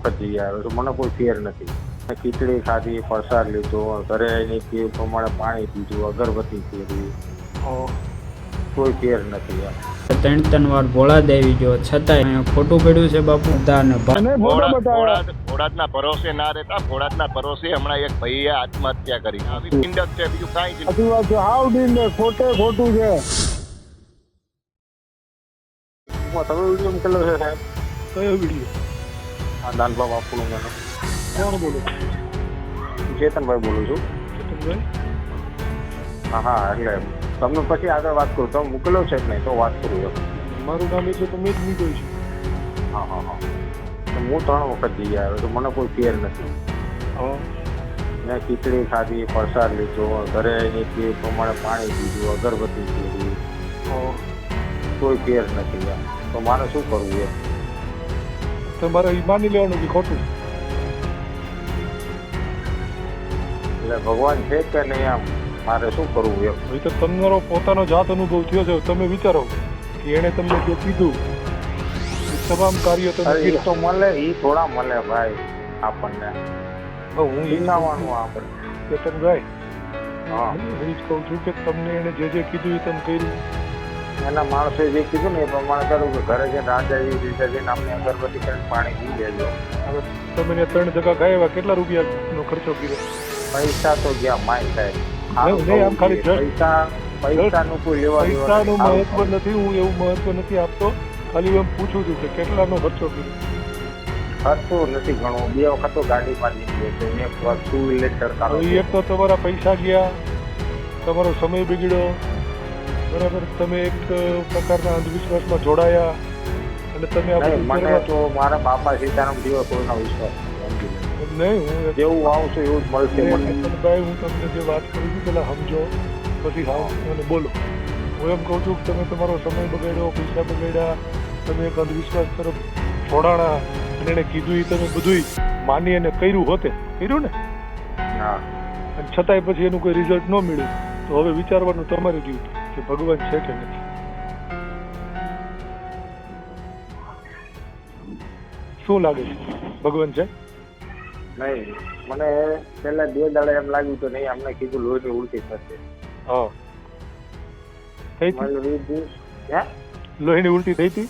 વખત જઈ આવ્યો છું. મને કોઈ ફેર નથી. ખીચડી ખાધી પ્રસાદ લીધો ઘરે પ્રમાણે પાણી પીધું અગરબત્તી ફેરવી કોઈ ફેર નથી ત્રણ ત્રણ વાર ભોળા દેવી ગયો છતાંય અહીંયા ખોટું પડ્યું છે બાપુ. બધાને ભા- અને ફોટો ભોળા- બતાવ્યા ભોળા- ભોળાદના ભરોસે ના રહેતા ભોળાદના ભરોસે હમણાં એક ભાઈએ આત્મહત્યા કરી. આવી ઠંડક છે બીજું કાંઈ જ નહીં. વાત છે હાવ ડિંડક ખોટે ખોટું છે. હું તમે વીડિયો મૂકેલો છે સાહેબ? કયો વીડિયો? આ દાનભા બાપુનું મને કોણ બોલો ચેતનભાઈ બોલું છું. ચેતનભાઈ? હા હા એટલે તમને પછી આગળ વાત કરું. તમે મોકલ્યો છે કે નહીં તો વાત કરું એમ મારું નામ તો મેં જ મૂક્યું છે. હા હા હા. તો હું ત્રણ વખત જઈ આવ્યો તો મને કોઈ ફેર નથી. હા. મેં ખીચડી ખાધી પ્રસાદ લીધો ઘરે એ પ્રમાણે પાણી પીધું અગરબત્તી પીધી. હા. કોઈ ફેર નથી તો મારે શું કરવું એમ તમારે એ માની લેવાનું કે ખોટું? એટલે ભગવાન છે કે નહીં આમ? મારે શું કરવું એમ? એ તો તમારો પોતાનો જાત અનુભવ થયો છે. તમે વિચારો કે એણે તમને જે કીધું તમામ કાર્ય તો એ તો મળે એ થોડા મળે ભાઈ આપણને. હું ઈ શીખાવાનું આપણે ચેતનભાઈ હા. હું જ કહું છું કે તમને એણે જે જે કીધું એ તમે કર્યું. એના માણસે જે કીધું ને એ પ્રમાણે કરું કે ઘરે જઈને રાજા એવી રીતે જઈને અમને અગરબત્તી કરીને પાણી પી લેજો. તમે ને ત્રણ જગા ગયા એવા કેટલા રૂપિયાનો ખર્ચો કર્યો? પૈસા તો ગયા માય સાહેબ પૈસા પૈસાનું કોઈ લેવા પૈસાનું નથી. મહત્વ નથી હું એવું મહત્વ નથી આપતો. ખાલી એમ પૂછું છું કે કેટલાનો ખર્ચો કર્યો? ખર્ચો નથી ઘણો. બે વખત તો ગાડીમાં નીકળ્યો છે એક વાર ટુ વ્હીલર એક તો તમારા પૈસા ગયા તમારો સમય બગડ્યો. બરાબર. તમે એક પ્રકારના અંધવિશ્વાસમાં જોડાયા અને તમે મને તો મારા બાપા સીતારામ જેવા કોઈના વિશ્વાસ. નહીં હું જેવું આવશે એવું જ મળશે મને. ભાઈ હું તમને જે વાત કરું છું પેલા સમજો. પછી હા મને બોલો. હું એમ કહું છું કે તમે તમારો સમય બગાડ્યો પૈસા બગાડ્યા તમે એક અંધવિશ્વાસ તરફ જોડાણા અને એને કીધું એ તમે બધું માની અને કર્યું હોતે. કર્યું ને? હા. અને છતાંય પછી એનું કોઈ રિઝલ્ટ ન મળ્યું. તો હવે વિચારવાનું તમારી ડ્યુટી કે ભગવાન છે કે નથી? શું લાગે છે? ભગવાન છે? નહીં મને પેલા બે દાડા એમ લાગ્યું તો નહીં અમને કીધું લોહીની ઉલટી થશે. હા. થઈ હતી? લોહી ની ઉલટી થઈ હતી?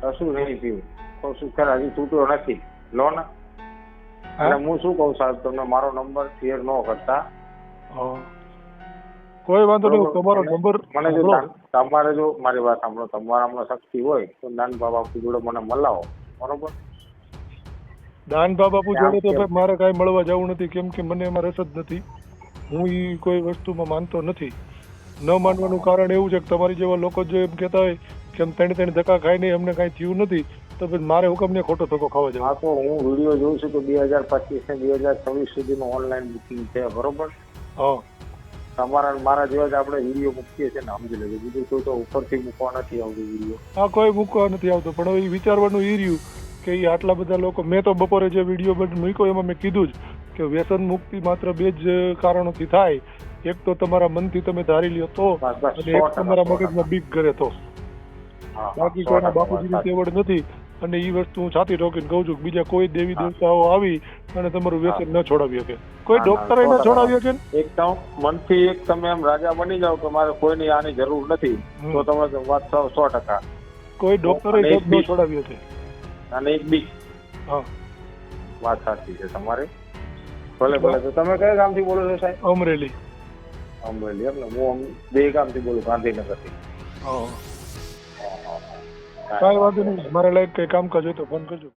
કશું નહીં થયું કશું ખરા હજી તૂટ્યો નથી. લો ને. અને હું શું કહું સાહેબ તમને મારો નંબર શેર ન કરતા. હા. કોઈ વાંધો નહીં તમારો નંબર મને જો તમારે જો મારી વાત સાંભળો તમારામાં શક્તિ હોય તો નાન બાબા જોડે મને મલાવો. બરોબર? દાન બાપુ જોડે તો ભાઈ મારે કાંઈ મળવા જવું નથી કેમ કે મને એમાં રસ જ નથી. હું એ કોઈ વસ્તુમાં માનતો નથી. ન માનવાનું કારણ એવું છે કે તમારી જેવા લોકો જો એમ કહેતા હોય કે એમ ત્રણ ત્રણ ધક્કા નહીં અમને કાંઈ થયું નથી તો પછી મારે હુકમને ખોટો ધક્કો ખાવા જવો તો હું વીડિયો જોઉં છું તો બે હજાર પચીસ ને બે હજાર છવ્વીસ સુધીનું ઓનલાઈન બુકિંગ છે બરોબર? હા. તમારા મારા જેવા જ આપણે વીડિયો મૂકીએ છીએ ને સમજી લેજો. બીજું કોઈ તો ઉપરથી મૂકવા નથી આવતું વીડિયો. હા કોઈ મૂકવા નથી આવતો. પણ હવે ઈ વિચારવાનું એ રહ્યું કે એ આટલા બધા લોકો મેં તો બપોરે જે વીડિયો મૂક્યો એમાં મેં કીધું જ કે વ્યસન મુક્તિ માત્ર બે જ કારણોથી થાય. એક તો તમારા મનથી તમે ધારી લ્યો તો અને એક તમારા. મગજમાં બીક કરે તો. બાકી કોઈના બાપુજીની તેવડ નથી. અને એ વસ્તુ હું છાતી ઠોકીને કહું છું કે બીજા કોઈ દેવી દેવતાઓ આવી અને તમારું વ્યસન ન છોડાવી શકે. કોઈ ડોક્ટરે ન છોડાવી શકે એકદમ મનથી એક તમે એમ રાજા બની જાઓ કે મારે કોઈની આની જરૂર નથી તો તમારે વાત સો સો ટકા. કોઈ ડોક્ટરે ન છોડાવી શકે. અને એક બી હા. વાત સાચી છે તમારી. ભલે ભલે. તો તમે કયા ગામથી બોલો છો સાહેબ? અમરેલી. અમરેલી એમ ને. હું બે ગામથી બોલું ગાંધીનગરથી. હા. કાંઈ વાંધો નહીં. મારે લાયક કઈ કામકાજ હોય તો ફોન કરજો.